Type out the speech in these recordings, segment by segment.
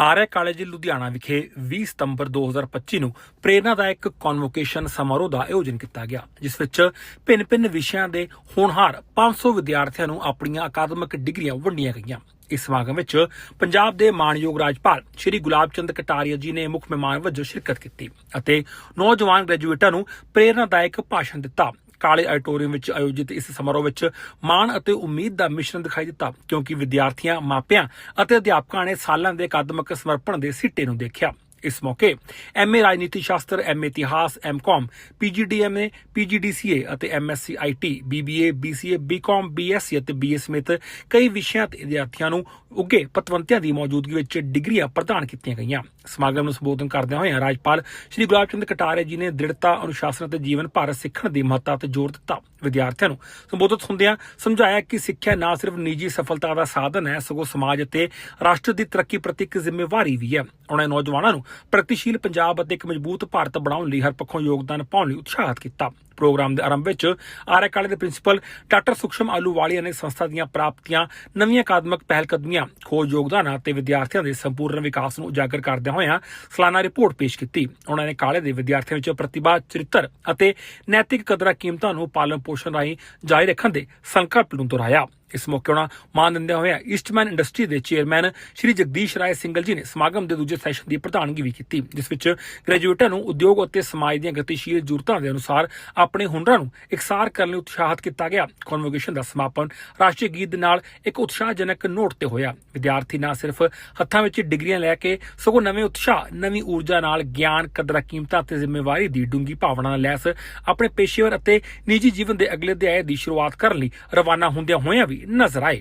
ਆਰਆ college Ludhiana ਵਿਖੇ 20 ਸਤੰਬਰ 2025 ਨੂੰ ਪ੍ਰੇਰਨਾਦਾਇਕ convocation ਸਮਾਰੋਹ ਦਾ ਆਯੋਜਨ ਕੀਤਾ ਗਿਆ, ਜਿਸ ਵਿੱਚ ਭਿੰਨ-ਭਿੰਨ ਵਿਸ਼ਿਆਂ ਦੇ ਹੋਣਹਾਰ 500 ਵਿਦਿਆਰਥੀਆਂ ਨੂੰ ਆਪਣੀਆਂ ਅਕਾਦਮਿਕ ਡਿਗਰੀਆਂ ਵੰਡੀਆਂ ਗਈਆਂ। ਇਸ ਸਮਾਗਮ ਵਿੱਚ ਪੰਜਾਬ ਦੇ ਮਾਣਯੋਗ ਰਾਜਪਾਲ ਸ਼੍ਰੀ ਗੁਲਾਬ ਚੰਦ ਕਟਾਰੀਆ ਜੀ ਨੇ ਮੁੱਖ ਮਹਿਮਾਨ ਵਜੋਂ ਸ਼ਿਰਕਤ ਕੀਤੀ ਅਤੇ ਨੌਜਵਾਨ ਗ੍ਰੈਜੂਏਟਾਂ ਨੂੰ ਪ੍ਰੇਰਨਾਦਾਇਕ ਭਾਸ਼ਣ ਦਿੱਤਾ। ਕਾਲੇ ਆਡੀਟੋਰੀਅਮ ਵਿੱਚ ਆਯੋਜਿਤ ਇਸ ਸਮਾਰੋਹ ਵਿੱਚ ਮਾਣ ਅਤੇ ਉਮੀਦ ਦਾ ਮਿਸ਼ਰਣ ਦਿਖਾਈ ਦਿੱਤਾ, ਕਿਉਂਕਿ ਵਿਦਿਆਰਥੀਆਂ, ਮਾਪਿਆਂ ਅਤੇ ਅਧਿਆਪਕਾਂ ਨੇ ਸਾਲਾਂ ਦੇ ਅਕਾਦਮਿਕ ਸਮਰਪਣ ਦੇ ਸਿੱਟੇ ਨੂੰ ਦੇਖਿਆ। ਇਸ ਮੌਕੇ ਐਮਏ ਰਾਜਨੀਤੀ ਸ਼ਾਸਤਰ ਐਮਏ ਇਤਿਹਾਸ ਐਮਕਾਮ ਪੀਜੀਡੀਐਮਏ ਪੀਜੀਡੀਸੀਏ ਅਤੇ MSc IT BBA BCA BCom BSc ਅਤੇ ਬੀਏ ਸਮੇਤ ਕਈ ਵਿਸ਼ਿਆਂ ਤੇ ਵਿਦਿਆਰਥੀਆਂ ਨੂੰ ਉੱਗੇ ਪਤਵੰਤਿਆਂ ਦੀ ਮੌਜੂਦਗੀ ਵਿੱਚ ਡਿਗਰੀਆਂ ਪ੍ਰਦਾਨ ਕੀਤੀਆਂ ਗਈਆਂ। ਸਮਾਗਮ ਨੂੰ ਸੰਬੋਧਨ ਕਰਦਿਆਂ ਹੋਇਆਂ ਰਾਜਪਾਲ ਸ਼੍ਰੀ ਗੁਲਾਬ ਚੰਦ ਕਟਾਰੇ ਜੀ ਨੇ ਦ੍ਰਿੜਤਾ, ਅਨੁਸ਼ਾਸਨ ਅਤੇ ਜੀਵਨ ਭਰ ਸਿੱਖਣ ਦੀ ਮਹੱਤਤਾ ਤੇ ਜ਼ੋਰ ਦਿੱਤਾ। ਵਿਦਿਆਰਥੀਆਂ ਨੂੰ ਸੰਬੋਧਿਤ ਹੁੰਦਿਆਂ ਸਮਝਾਇਆ ਕਿ ਸਿੱਖਿਆ ਨਾ ਸਿਰਫ ਨਿੱਜੀ ਸਫਲਤਾ ਦਾ ਸਾਧਨ ਹੈ, ਸਗੋਂ ਸਮਾਜ ਅਤੇ ਰਾਸ਼ਟਰ ਦੀ ਤਰੱਕੀ ਪ੍ਰਤੀ ਇੱਕ ਜ਼ਿੰਮੇਵਾਰੀ ਵੀ ਹੈ। ਉਹਨਾਂ ਨੌਜਵਾਨਾਂ ਨੂੰ ਪ੍ਰਗਤੀਸ਼ੀਲ ਪੰਜਾਬ ਅਤੇ ਇੱਕ ਮਜ਼ਬੂਤ ਭਾਰਤ ਬਣਾਉਣ ਲਈ ਹਰ ਪੱਖੋਂ ਯੋਗਦਾਨ ਪਾਉਣ ਲਈ ਉਤਸ਼ਾਹਿਤ ਕੀਤਾ। ਪ੍ਰੋਗਰਾਮ ਦੇ ਆਰੰਭ ਵਿੱਚ ਆਰਏ ਕਾਲਜ ਦੇ ਪ੍ਰਿੰਸੀਪਲ ਡਾਕਟਰ ਸੁਖਸ਼ਮ ਆਲੂਵਾਲੀਆ ਨੇ ਸੰਸਥਾ ਦੀਆਂ ਪ੍ਰਾਪਤੀਆਂ, ਨਵੀਆਂ ਅਕਾਦਮਿਕ ਪਹਿਲਕਦਮੀਆਂ, ਖੋਜ ਯੋਗਦਾਨਾਂ ਅਤੇ ਵਿਦਿਆਰਥੀਆਂ ਦੇ ਸੰਪੂਰਨ ਵਿਕਾਸ ਨੂੰ ਉਜਾਗਰ ਕਰਦਿਆਂ ਹੋਇਆਂ ਸਾਲਾਨਾ ਰਿਪੋਰਟ ਪੇਸ਼ ਕੀਤੀ। ਉਹਨਾਂ ਨੇ ਕਾਲਜ ਦੇ ਵਿਦਿਆਰਥੀਆਂ ਵਿੱਚ ਪ੍ਰਤਿਭਾ, ਚਰਿੱਤਰ ਅਤੇ ਨੈਤਿਕ ਕਦਰਾਂ ਕੀਮਤਾਂ ਨੂੰ ਪਾਲਣ ਪੋਸ਼ਣ ਰਾਹੀਂ ਜਾਰੀ ਰੱਖਣ ਦੇ ਸੰਕਲਪ ਨੂੰ ਦੁਹਰਾਇਆ। ਇਸ ਮੌਕੇ ਉਹਨਾਂ ਮਾਨ ਦਿੰਦਿਆਂ ਹੋਇਆਂ ਈਸਟਮੈਨ ਇੰਡਸਟਰੀ ਦੇ ਚੇਅਰਮੈਨ ਸ਼੍ਰੀ ਜਗਦੀਸ਼ ਰਾਏ ਸਿੰਗਲ ਜੀ ਨੇ ਸਮਾਗਮ ਦੇ ਦੂਜੇ ਸੈਸ਼ਨ ਦੀ ਪ੍ਰਧਾਨਗੀ ਵੀ ਕੀਤੀ, ਜਿਸ ਵਿੱਚ ਗ੍ਰੈਜੂਏਟਾਂ ਨੂੰ ਉਦਯੋਗ ਅਤੇ ਸਮਾਜ ਦੀਆਂ ਗਤੀਸ਼ੀਲ ਜ਼ਰੂਰਤਾਂ ਦੇ ਅਨੁਸਾਰ ਆਪਣੇ ਹੁਨਰਾਂ ਨੂੰ ਇਕਸਾਰ ਕਰਨ ਲਈ ਉਤਸ਼ਾਹਿਤ ਕੀਤਾ ਗਿਆ। ਕਨਵੋਕੇਸ਼ਨ ਦਾ ਸਮਾਪਨ ਰਾਸ਼ਟਰੀ ਗੀਤ ਦੇ ਨਾਲ ਇੱਕ ਉਤਸ਼ਾਹਜਨਕ ਨੋਟ ਤੇ ਹੋਇਆ। ਵਿਦਿਆਰਥੀ ਨਾ ਸਿਰਫ ਹੱਥਾਂ ਵਿੱਚ ਡਿਗਰੀਆਂ ਲੈ ਕੇ ਸਗੋਂ ਨਵੇਂ ਉਤਸ਼ਾਹ, ਨਵੀਂ ਊਰਜਾ ਨਾਲ ਗਿਆਨ, ਕਦਰਾਂ, ਕੀਮਤਾਂ ਤੇ ਜ਼ਿੰਮੇਵਾਰੀ ਦੀ ਡੂੰਗੀ ਭਾਵਨਾ ਨਾਲ ਲੈਸ, ਆਪਣੇ ਪੇਸ਼ੇਵਰ ਅਤੇ ਨਿੱਜੀ ਜੀਵਨ ਦੇ ਅਗਲੇ ਅਧਿਆਏ ਦੀ ਸ਼ੁਰੂਆਤ ਕਰਨ ਲਈ ਰਵਾਨਾ ਹੁੰਦਿਆਂ ਹੋਇਆਂ ਵੀ ਨਜ਼ਰ ਆਏ।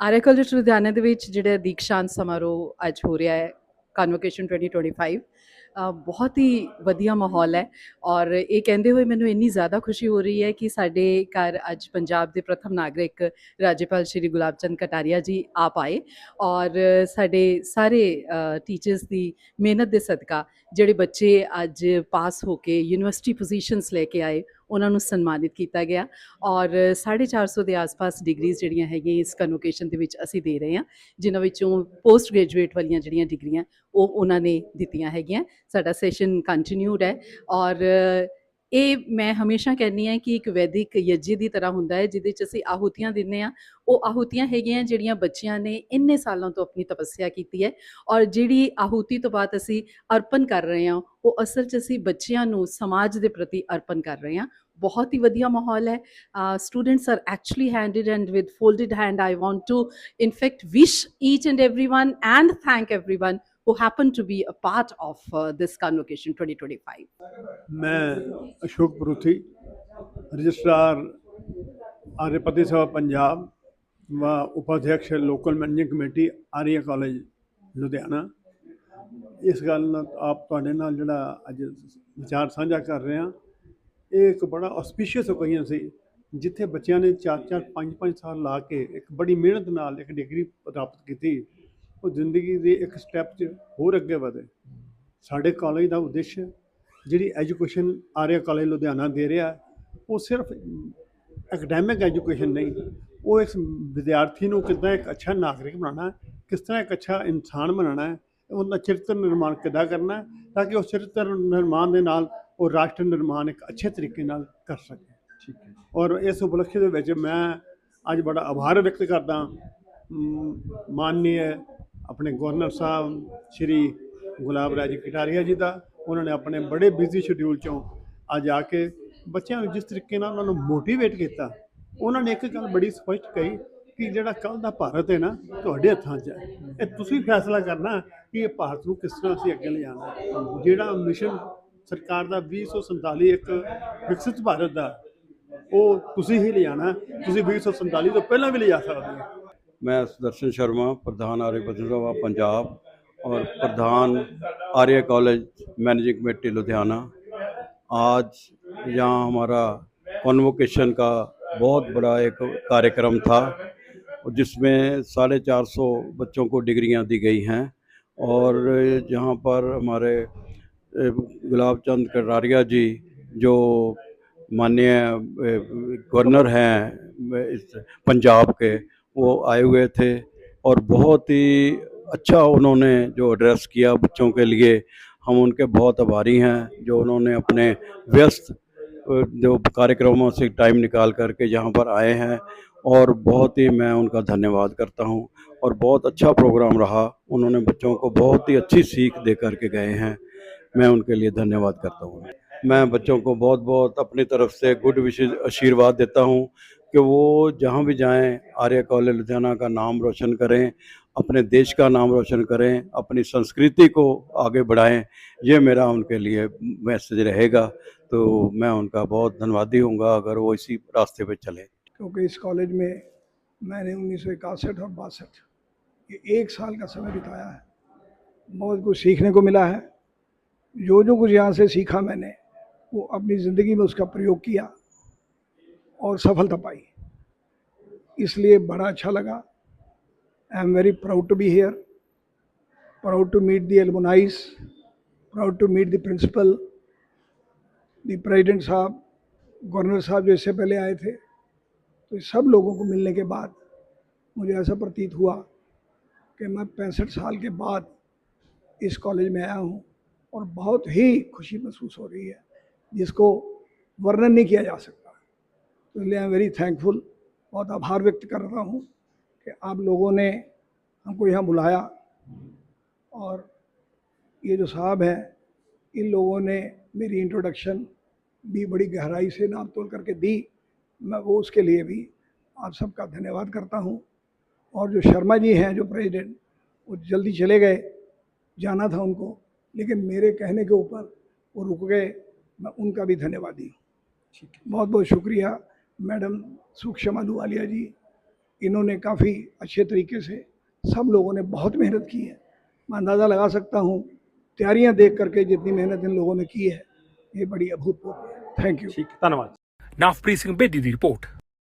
ਆਰਏ ਕਾਲਜ ਲੁਧਿਆਣਾ ਦੇ ਵਿੱਚ ਜਿਹੜਾ ਦੀਕਸ਼ਾਂਤ ਸਮਾਰੋਹ ਅੱਜ ਹੋ ਰਿਹਾ ਹੈ ਕਨਵੋਕੇਸ਼ਨ 2025 ਅ, ਬਹੁਤ ਹੀ ਵਧੀਆ ਮਾਹੌਲ ਹੈ ਔਰ ਇਹ ਕਹਿੰਦੇ ਹੋਏ ਮੈਨੂੰ ਇੰਨੀ ਜ਼ਿਆਦਾ ਖੁਸ਼ੀ ਹੋ ਰਹੀ ਹੈ ਕਿ ਸਾਡੇ ਘਰ ਅੱਜ ਪੰਜਾਬ ਦੇ ਪ੍ਰਥਮ ਨਾਗਰਿਕ ਰਾਜਪਾਲ ਸ਼੍ਰੀ ਗੁਲਾਬ ਚੰਦ ਕਟਾਰੀਆ ਜੀ ਆਪ ਆਏ ਔਰ ਸਾਡੇ ਸਾਰੇ ਟੀਚਰਸ ਦੀ ਮਿਹਨਤ ਦੇ ਸਦਕਾ ਜਿਹੜੇ ਬੱਚੇ ਅੱਜ ਪਾਸ ਹੋ ਕੇ ਯੂਨੀਵਰਸਿਟੀ ਪੋਜੀਸ਼ਨਸ ਲੈ ਕੇ ਆਏ ਉਹਨਾਂ ਨੂੰ ਸਨਮਾਨਿਤ ਕੀਤਾ ਗਿਆ ਔਰ 450 ਦੇ ਆਸ-ਪਾਸ ਡਿਗਰੀਜ਼ ਜਿਹੜੀਆਂ ਹੈਗੀਆਂ ਇਸ ਕਨਵੋਕੇਸ਼ਨ ਦੇ ਵਿੱਚ ਅਸੀਂ ਦੇ ਰਹੇ ਹਾਂ, ਜਿਨ੍ਹਾਂ ਵਿੱਚੋਂ ਪੋਸਟ ਗ੍ਰੈਜੂਏਟ ਵਾਲੀਆਂ ਜਿਹੜੀਆਂ ਡਿਗਰੀਆਂ ਉਹ ਉਹਨਾਂ ਨੇ ਦਿੱਤੀਆਂ ਹੈਗੀਆਂ। ਸਾਡਾ ਸੈਸ਼ਨ ਕੰਟੀਨਿਊਡ ਹੈ ਔਰ ਇਹ ਮੈਂ ਹਮੇਸ਼ਾ ਕਹਿੰਦੀ ਹਾਂ ਕਿ ਇੱਕ ਵੈਦਿਕ ਯੱਜੀ ਦੀ ਤਰ੍ਹਾਂ ਹੁੰਦਾ ਹੈ, ਜਿਹਦੇ ਚ ਅਸੀਂ ਆਹੂਤੀਆਂ ਦਿੰਨੇ ਆ ਉਹ ਆਹੂਤੀਆਂ ਹੈਗੀਆਂ ਜਿਹੜੀਆਂ ਬੱਚਿਆਂ ਨੇ ਇੰਨੇ ਸਾਲਾਂ ਤੋਂ ਆਪਣੀ ਤਪੱਸਿਆ ਕੀਤੀ ਹੈ ਔਰ ਜਿਹੜੀ ਆਹੂਤੀ ਤੋਂ ਬਾਅਦ ਅਸੀਂ ਅਰਪਣ ਕਰ ਰਹੇ ਹਾਂ, ਉਹ ਅਸਲ 'ਚ ਅਸੀਂ ਬੱਚਿਆਂ ਨੂੰ ਸਮਾਜ ਦੇ ਪ੍ਰਤੀ ਅਰਪਣ ਕਰ ਰਹੇ ਹਾਂ। ਬਹੁਤ ਹੀ ਵਧੀਆ ਮਾਹੌਲ ਹੈ students are actually handed and with folded hand i want to in fact wish each and everyone and thank everyone who happened to be a part of uh, this convocation 2025 ਮੈਂ ਅਸ਼ੋਕ ਪਰੂਥੀ ਰਜਿਸਟਰਾਰ ਆਰਿਆਪਤੀ ਸਭਾ ਪੰਜਾਬ व ਉਪਾਧਿਅਕਸ਼ local managing committee Arya college Ludhiana ਇਸ ਗੱਲ ਨਾਲ ਆਪ ਤੁਹਾਡੇ ਨਾਲ ਜਿਹੜਾ ਅੱਜ ਵਿਚਾਰ ਸਾਂਝਾ ਕਰ ਰਹੇ ਹਾਂ ਇਹ ਇੱਕ ਬੜਾ ਆਸਪੀਸ਼ੀਅਸ ਓਕੇਜ਼ਨ ਸੀ, ਜਿੱਥੇ ਬੱਚਿਆਂ ਨੇ 4-4 5-5 ਸਾਲ ਲਾ ਕੇ ਇੱਕ ਬੜੀ ਮਿਹਨਤ ਨਾਲ ਇੱਕ ਡਿਗਰੀ ਪ੍ਰਾਪਤ ਕੀਤੀ। ਉਹ ਜ਼ਿੰਦਗੀ ਦੇ ਇੱਕ ਸਟੈਪ 'ਚ ਹੋਰ ਅੱਗੇ ਵਧੇ। ਸਾਡੇ ਕਾਲਜ ਦਾ ਉਦੇਸ਼, ਜਿਹੜੀ ਐਜੂਕੇਸ਼ਨ ਆਰਿਆ ਕਾਲਜ ਲੁਧਿਆਣਾ ਦੇ ਰਿਹਾ, ਉਹ ਸਿਰਫ ਐਕੈਡੈਮਿਕ ਐਜੂਕੇਸ਼ਨ ਨਹੀਂ, ਉਹ ਇਸ ਵਿਦਿਆਰਥੀ ਨੂੰ ਕਿੱਦਾਂ ਇੱਕ ਅੱਛਾ ਨਾਗਰਿਕ ਬਣਾਉਣਾ, ਕਿਸ ਤਰ੍ਹਾਂ ਇੱਕ ਅੱਛਾ ਇਨਸਾਨ ਬਣਾਉਣਾ ਹੈ ਉਹਦਾ ਚਰਿੱਤਰ ਨਿਰਮਾਣ ਕਿੱਦਾਂ ਕਰਨਾ, ਤਾਂ ਕਿ ਉਹ ਚਰਿੱਤਰ ਨਿਰਮਾਣ ਦੇ ਨਾਲ ਉਹ ਰਾਸ਼ਟਰ ਨਿਰਮਾਣ ਇੱਕ ਅੱਛੇ ਤਰੀਕੇ ਨਾਲ ਕਰ ਸਕੇ। ਠੀਕ ਹੈ ਔਰ ਇਸ ਉਪਲਕਸ਼ ਦੇ ਵਿੱਚ ਮੈਂ ਅੱਜ ਬੜਾ ਆਭਾਰ ਵਿਅਕਤ ਕਰਦਾ ਮਾਨਨੀय ਆਪਣੇ ਗਵਰਨਰ ਸਾਹਿਬ ਸ਼੍ਰੀ ਗੁਲਾਬ ਰਾਜ ਕਟਾਰੀਆ ਜੀ ਦਾ। ਉਹਨਾਂ ਨੇ ਆਪਣੇ ਬੜੇ ਬਿਜ਼ੀ ਸ਼ਡਿਊਲ ਚੋਂ ਅੱਜ ਆ ਕੇ ਬੱਚਿਆਂ ਨੂੰ ਜਿਸ ਤਰੀਕੇ ਨਾਲ ਉਹਨਾਂ ਨੂੰ ਮੋਟੀਵੇਟ ਕੀਤਾ ਉਹਨਾਂ ਨੇ ਇੱਕ ਗੱਲ ਬੜੀ ਸਪਸ਼ਟ ਕਹੀ ਕਿ ਜਿਹੜਾ ਕੱਲ ਦਾ ਭਾਰਤ ਹੈ ਨਾ ਤੁਹਾਡੇ ਹੱਥਾਂ 'ਚ ਹੈ। ਇਹ ਤੁਸੀਂ ਫੈਸਲਾ ਕਰਨਾ ਕਿ ਇਹ ਭਾਰਤ ਨੂੰ ਕਿਸ ਤਰ੍ਹਾਂ ਅਸੀਂ ਅੱਗੇ ਲਿਜਾਣਾ। ਜਿਹੜਾ ਮਿਸ਼ਨ ਸਰਕਾਰ ਦਾ 2047 ਇੱਕ ਵਿਕਸਿਤ ਭਾਰਤ ਦਾ ਉਹ ਤੁਸੀਂ ਹੀ ਲਿਜਾਣਾ ਹੈ। ਤੁਸੀਂ 2047 ਤੋਂ ਪਹਿਲਾਂ ਵੀ ਲਿਜਾ ਸਕਦੇ ਹੋ मैं सुदर्शन शर्मा प्रधान आर्य सभा पंजाब और प्रधान Arya college managing committee Ludhiana आज यहाँ हमारा कॉन्वोकेशन का बहुत बड़ा एक कार्यक्रम था जिसमें साढ़े चार सौ बच्चों को डिग्रियां दी गई हैं और यहाँ पर हमारे ए, गुलाब चंद कटारिया जी, जो माननीय गवर्नर हैं पंजाब के, वो आए हुए थे और बहुत ही अच्छा उन्होंने जो एड्रेस किया बच्चों के लिए। हम उनके बहुत आभारी हैं, जो उन्होंने अपने व्यस्त जो कार्यक्रमों से टाइम निकाल करके यहाँ पर आए हैं और बहुत ही मैं उनका धन्यवाद करता हूँ और बहुत अच्छा प्रोग्राम रहा। उन्होंने बच्चों को बहुत ही अच्छी सीख दे करके गए हैं। मैं उनके लिए धन्यवाद करता हूँ। मैं बच्चों को बहुत बहुत अपनी तरफ़ से गुड विशेष आशीर्वाद देता हूँ कि वो जहाँ भी जाएँ, आर्य कॉलेज लुधियाना का नाम रोशन करें, अपने देश का नाम रोशन करें, अपनी संस्कृति को आगे बढ़ाएँ, ये मेरा उनके लिए मैसेज रहेगा। तो मैं उनका बहुत धन्यवादी हूँगा अगर वो इसी रास्ते पर चले। क्योंकि इस कॉलेज में मैंने उन्नीस सौ इकसठ और बासठ, ये एक साल का समय बिताया है। बहुत कुछ सीखने को मिला है। जो जो कुछ यहाँ से सीखा मैंने, वो अपनी ज़िंदगी में उसका प्रयोग किया और सफलता पाई। इसलिए बड़ा अच्छा लगा। I am very proud to be here proud to meet the एल्बोनाइज proud to meet the principal the president साहब गवर्नर साहब जो इससे पहले आए थे। तो सब लोगों को मिलने के बाद मुझे ऐसा प्रतीत हुआ कि मैं पैंसठ साल के बाद इस कॉलेज में आया हूँ। और बहुत ही खुशी महसूस हो रही है, जिसको वर्णन नहीं किया जा सकता। तो इसलिए आई एम वेरी थैंकफुल बहुत आभार व्यक्त कर रहा हूँ कि आप लोगों ने हमको यहाँ बुलाया और ये जो साहब हैं, इन लोगों ने मेरी इंट्रोडक्शन भी बड़ी गहराई से नाप तोल करके दी। मैं वो उसके लिए भी आप सबका धन्यवाद करता हूँ। और जो शर्मा जी हैं, जो प्रेसिडेंट वो जल्दी चले गए, जाना था उनको। लेकिन मेरे कहने के ऊपर वो रुक गए। मैं उनका भी धन्यवादी हूँ। ठीक है। बहुत बहुत शुक्रिया मैडम सूक्ष्म दुवालिया जी। इन्होंने काफ़ी अच्छे तरीके से सब लोगों ने बहुत मेहनत की है। मैं अंदाज़ा लगा सकता हूँ तैयारियाँ देख करके जितनी मेहनत इन लोगों ने की है ये बड़ी अभूतपूर्व है। थैंक यू ठीक धन्यवाद। नाफप्रीत सिंह बेदी की रिपोर्ट।